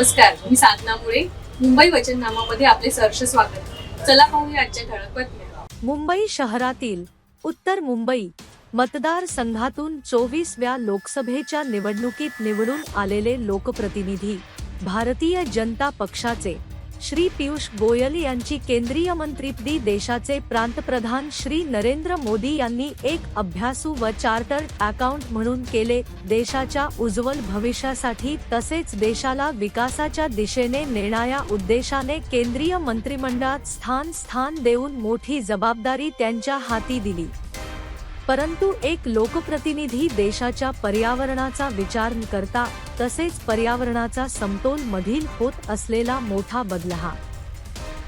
नमस्कार मी साधना मुळे. मुंबई वचननामामध्ये आपले सहर्ष स्वागत. चला पाहूया आजच्या ठळक बातम्या. मुंबई शहरातील उत्तर मुंबई मतदारसंघातून चोवीसव्या लोकसभेच्या निवडणुकीत निवडून आलेले लोकप्रतिनिधी भारतीय जनता पक्षाचे श्री पियुष गोयल यांची केंद्रीय मंत्रीपदी देशाचे प्रांतप्रधान श्री नरेंद्र मोदी यांनी एक अभ्यासू व चार्टर्ड अकाउंट म्हणून केले. देशाच्या उज्ज्वल भविष्यासाठी तसेच देशाला विकासाच्या दिशेने नेणाऱ्या उद्देशाने केंद्रीय मंत्रिमंडळात स्थान स्थान देऊन मोठी जबाबदारी त्यांच्या हाती दिली. परंतु एक लोकप्रतिनिधी देशाच्या पर्यावरणाचा विचार करता तसेच पर्यावरणाचा समतोल मधील होत असलेला मोठा बदल हा.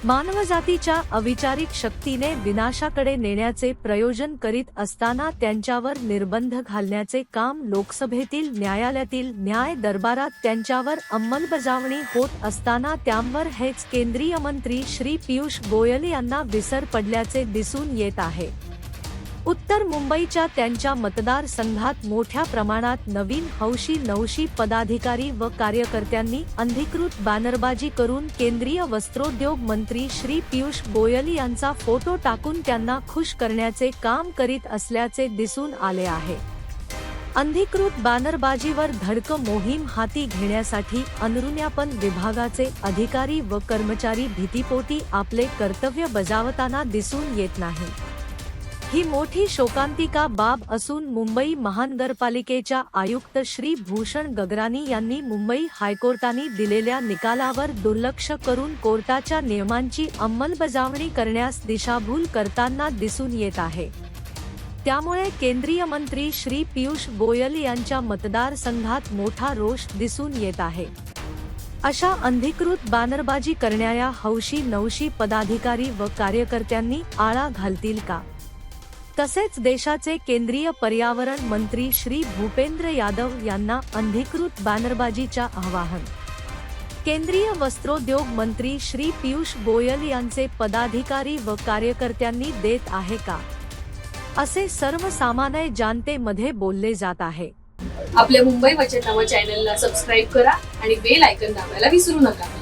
मानवजातीच्या अविचारिक शक्तीने विनाशाकडे नेण्याचे प्रयोजन करीत असताना त्यांच्यावर निर्बंध घालण्याचे काम लोकसभेतील न्यायालयातील न्याय दरबारात त्यांच्यावर अंमलबजावणी होत असताना त्यांवर हेच केंद्रीय मंत्री श्री पियुष गोयल यांना विसर पडल्याचे दिसून येत आहे. उत्तर मुंबईच्या त्यांच्या मतदारसंघात मोठ्या प्रमाणात नवीन हौशी नवशी पदाधिकारी व कार्यकर्त्यांनी अंधिकृत बॅनरबाजी करून केंद्रीय वस्त्रोद्योग मंत्री श्री पियुष गोयल यांचा फोटो टाकून त्यांना खुश करण्याचे काम करीत असल्याचे दिसून आले आहे. अंधिकृत बॅनरबाजीवर धडक मोहीम हाती घेण्यासाठी अनुरुन्यापन विभागाचे अधिकारी व कर्मचारी भीतीपोटी आपले कर्तव्य बजावताना दिसून येत नाही. ही मोठी शोकांतिका बाब असून मुंबई महानगरपालिकेच्या आयुक्त श्री भूषण गगरानी यांनी मुंबई हायकोर्टाने दिलेल्या निकालावर दुर्लक्ष करून कोर्टाच्या नियमांची अंमलबजावणी करण्यास दिशाभूल करताना दिसून येत आहे. त्यामुळे केंद्रीय मंत्री श्री पियुष गोयल यांच्या मतदारसंघात मोठा रोष दिसून येत आहे. अशा अंधिकृत बॅनरबाजी करणाऱ्या हौशी नवशी पदाधिकारी व कार्यकर्त्यांनी आळा घालतील का? तसेच देशाचे केंद्रीय पर्यावरण मंत्री श्री भूपेंद्र यादव यांना अधिकृत बॅनरबाजीच्या आवाहन. केंद्रीय वस्त्रोद्योग मंत्री श्री पियुष गोयल यांचे पदाधिकारी व कार्यकर्त्यांनी देत आहे का? असे सर्वसामान्य जनतेमध्ये बोलले जात आहे. आपल्या मुंबई वचननामा चॅनलला सबस्क्राईब करा आणि बेल आयकन दाबायला विसरू नका.